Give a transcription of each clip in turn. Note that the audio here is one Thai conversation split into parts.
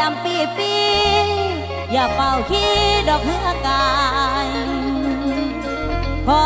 ดำปีปีอย่าเป่าขี้ดอกเหือกายขอ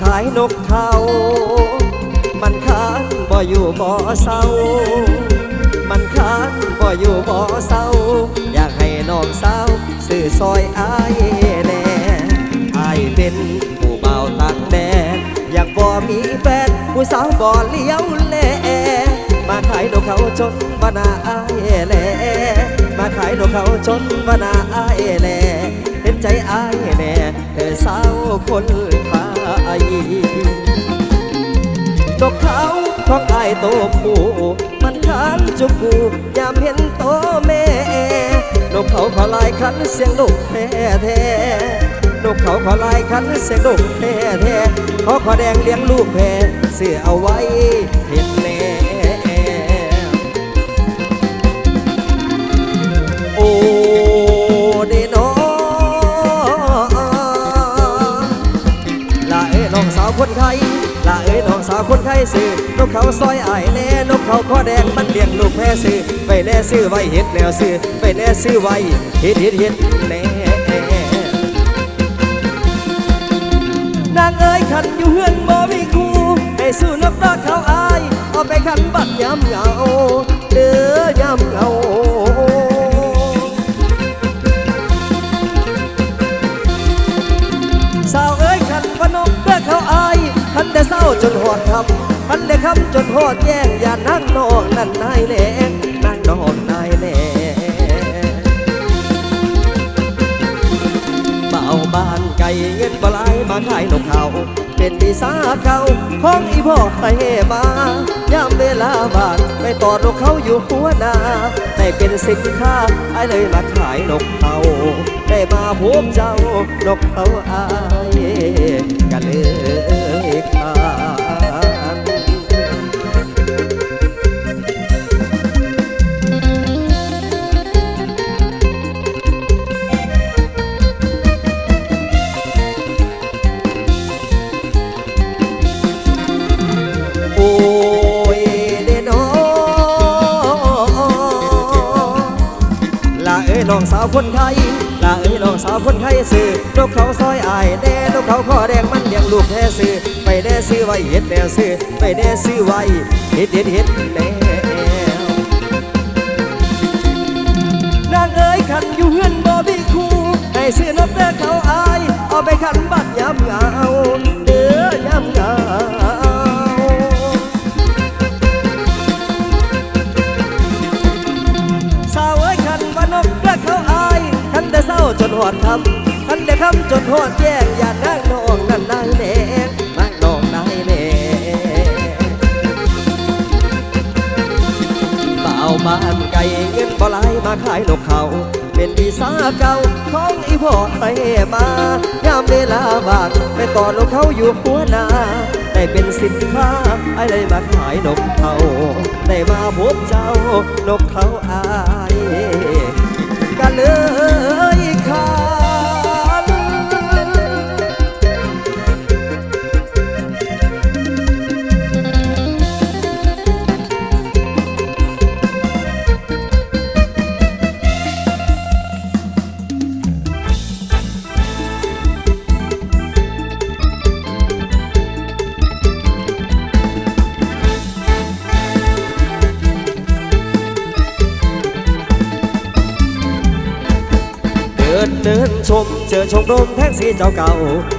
ขายนกเขามันค้านบ่อยู่บ่เศร้า มันค้านบ่อยู่บ่เศร้า อยากให้น้องสาวซื้อซอยอายแน่อายเป็นผู้เบาต่างแดนอยากบ่มีแฟนผู้สาวบ่เลี้ยวแลมาขายนกเขาจนบานาอายแลมาขายนกเขาจนบานาอายแลเห็นใจอายแน่เธอสาวคนขา ยนกเขาของอายโตผู้มันขานจุกูยามเห็นโตแม่นกเขาขอลายคันเสียงดกแท้แท้นกเขาขอลายคันเสียงดกแท้แท้ขอขอแดงเลี้ยงลูกแพ้เสือเอาไว้เห็น ซื้อนกเขาซอยอายแน่นกเขาคอแดงมันเลี้ยงลูกแพ้ซื้อไปแน่ซื้อไว้เห็ดแนวซื้อไปแน่ซื้อไว้เห็ดเห็ดเห็ดแน่นางเอ้ยขันอยู่เฮือนบ่มีคู่ให้สู้นกรักเขาอายเอาไปขันบัดยามเหงาเด้อยามเหงาสาวเอ้ยขันพนกเพื่อเขาอายขันแต่เศร้าจนหอดคำ ขันแต่คำจนหอดแย่งอย่านั่งนองนั่นนายแหน่นั่งนองนายแหน่เบาบ้านไก่เงินบลายมาขายนกเขา เป็นปีศาจเก่าของอีพ่อให้มายามเวลาบานไปต่อนกเขาอยู่หัวนาได้เป็นสินค้าไอ้เลยมาขายนกเขาได้มาพบเจ้านกเขาอายกันเลยขา อ้องสาวคนไทยลาเอ้ยน้องสาวคนไทยซื้อนกเขาซอยอายแน่นกเขาคอแดงมันเลี้ยงลูกแท้ซื้อไปแน่ซื้อไว้เฮ็ดแนวซื้อไปแน่ซื้อไว้เฮ็ดเฮ็ดเฮ็ดแนวนางเอ้ยขันอยู่เฮือนบ่มีคู่ให้ซื้อนกเด้อเขาอายเอาไปขันบัดยามเหงา หอดคำขันแต่คำจนหอดแย่งอย่านั่งนองนั่นนายแน่นั่งนองนายแน่บ่าวบ้านไก่เงินบ่หลายมาขายนกเขา เป็นปีศาเก่าของอีพ่อไต้มายามเวลาบากไปต่อนกเขาอยู่หัวนาได้เป็นสินค้าไอ้เลยมาขายนกเขาได้มาพบเจ้านกเขาอายก็เลย ชมเจอชมรมแท็กซี่เจ้าเก่า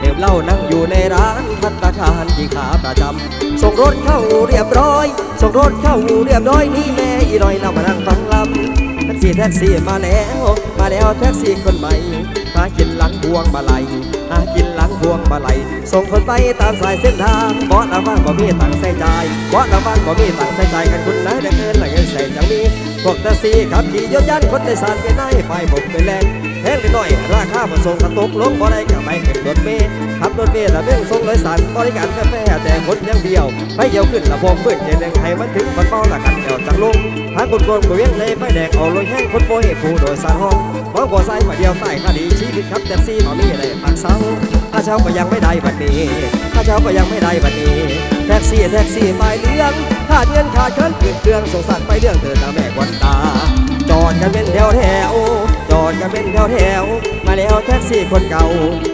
เดิมเหล่านั่งอยู่ในร้านพัตตาคารที่ขาประจำส่งรถเข้าเรียบร้อยส่งรถเข้าเรียบร้อยนี่แม่อีน้อยนำมานั่งฟังลำแท็กซี่แท็กซี่มาแล้ว มาแล้วแท็กซี่คนใหม่มากินหลังบวงมาลัยมากิน พวงมาลัยส่งคนไปตามสายเส้นทางบอสละว่างบ่มีตังใส่ใจายบอสละว่างบ่มีตังใส่ใจกันคุณนายได้เงินละเงินใส่จังมีพวกตาซีขับขี่ยนต์ยันคนในสารเป็นนไปผมเป็นแรงแพงนิดหน่อยราคาผสมกระตุกลงบ่ได้กับไปขึ้นรถเมล์ขับรถเมล์ละเบ่งส่งเลยสารบริการกาแฟแต่คนยังเดียวไปเดียวขึ้นละพงพื้นเจนแดงให้มันถึงมันเป้าละกันเดียวจังลงทางคนโกงบเวียงเลยไปแดงเอาลอยแห้งคนโปเหตุผู้โดยสารห้อง เพราะบ่ใส่มาเดียวใต้คดีชีวิตครับแท็กซี่ตอนนี้เลยปักเสาข้าเช้าก็ยังไม่ได้บัดนี้ข้าเช้าก็ยังไม่ได้บัดนี้ แท็กซี่แท็กซี่ไปเรื่องขาดเงินขาดเงินเกินเครื่องสงสารไปเรื่องเตือนตาแม่กวนตา จอดกันเป็นแถวแถวจอดกันเป็นแถวแถวมาแล้วแท็กซี่คนเก่า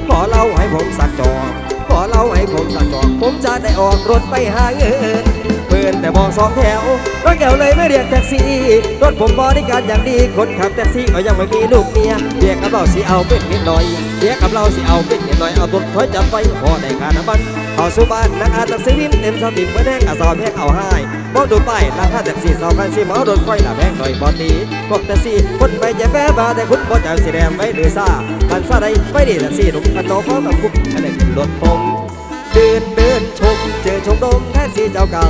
ขอเล่าให้ผมสักจอกขอเล่าให้ผมสักจอกผมจะได้ออกรถไปหาเงิน เปิดแต่มองสองแถวรถแถวเลยไม่เรียกแท็กซี่รถผมบริการอย่างดีคนขับแท็กซี่ก็ยังไม่มีลูกเมียเรียกกับเราสิเอาเป็นนิดหน่อยเรียกกับเราสิเอาเป็นนิดหน่อยเอาตัวถอยจับไปพอได้ค่าน้ำมันเข้าสู่บ้านนักอาตักซีวินเต็มสติมเมื่อแดงอาสาวแพงเอาให้มองดูไปราคาแท็กซี่สองพันสี่เมาโดนก้อยละแพงหน่อยบอตีพวกแท็กซี่คนไปจะแฝบาแต่คุณบ่จ่ายสีแดงไว้หรือซ่ามันซ่าใดไม่ดีแท็กซี่หนุ่มกันโตพร้อมกับคุกอันนี้รถผมเดินเดินชมเจอชมรมแท็กซี่เจ้าเก่า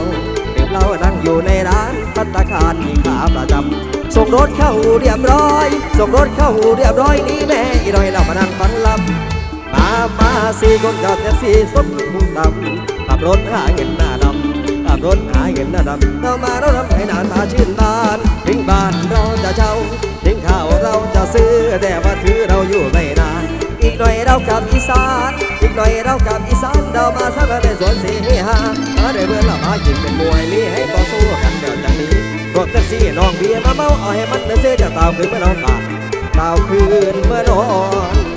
เหล้านั่งอยู่ในร้านพัตตาคารมีขาประจำส่งรถเข้าเรียบร้อย ส่งรถเข้าเรียบร้อยนี่แม่อีน้อยเรามานั่งฟังลำมามาสี่คนจอดแท็กซี่สดมุ่งต่ำขับรถหาเงินหน้าดำขับรถหาเงินหน้าดำเรามาเราทำให้หน้าตาชื่นบานถึงบ้านเราจะเช่าถึงข้าวเราจะซื้อแต่ว่าถือเราอยู่ไม่นาน อีกหน่อยเรากลับอีสาน หน่อยเรากับอีสานเรามาสักในสวนสีหาหาได้เมื่อละมากินเป็นมวยมีให้ต่อสู้กันเดี๋ยวจากนี้พวกแท็กซี่น้องเบียมาเมาเอาให้มันเนื้อเสียจะตามคืนเมื่อนอนบานตาวคืนเมื่อนอน